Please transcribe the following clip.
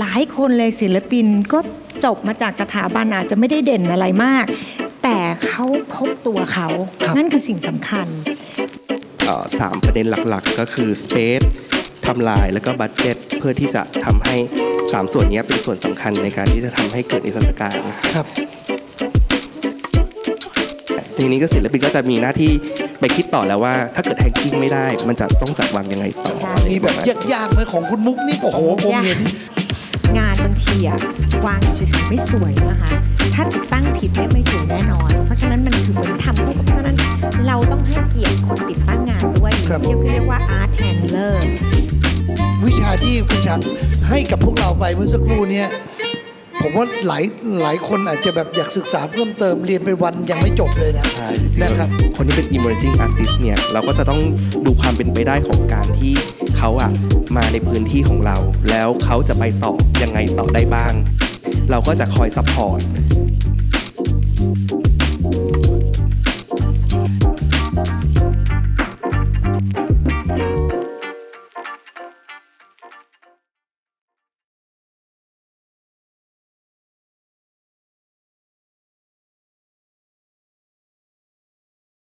หลายคนเลยศิลปินก็จบมาจากสถาบันอาจจะไม่ได้เด่นอะไรมาก แต่เขาพบตัวเขาครับนั่นคือสิ่งสำคัญเอ่อสามประเด็นหลักๆ ก็คือ Space ทำลายแล้วก็บัตเจ็ตเพื่อที่จะทำให้ 3 ส่วนนี้เป็นส่วนสำคัญในการที่จะทำให้เกิดนิทรรศการนะครับครับทีนี้ก็ศิลปินก็จะมีหน้าที่ไปคิดต่อแล้วว่า ถ้าเกิดแฮงกิ้งไม่ได้ มันจะต้องจัดวางยังไงต่อใช่อะไรมีแบบประมาณยากๆไหมของคุณมุกนี่โอ้โหผมเห็นงานบาง ทีอะวางเฉยๆไม่สวยนะคะ ถ้าติดตั้งผิดเนี่ยไม่สวยแน่นอน เพราะฉะนั้นมันคือเหมือนทำคู่กับเพราะฉะนั้นเราต้องให้เกียรติคนติดตั้งงานด้วยครับ เรียกเรียกว่าอาร์ตแฮนเดอร์วิชาที่คุณชัดให้กับพวกเราไปเมื่อสักครู่เนี้ย ผมว่าหลายหลายคนอาจจะแบบอยากศึกษาเพิ่มเติมเรียนเป็นวันยังไม่จบเลยนะใช่จริงๆนะครับคนที่เป็น emerging artist เนี่ย เราก็จะต้องดูความเป็นไปได้ของการที่เขาอะมาในพื้นที่ของเรา แล้วเขาจะไปต่อยังไงต่อได้บ้าง เราก็จะคอยซัพพอร์ต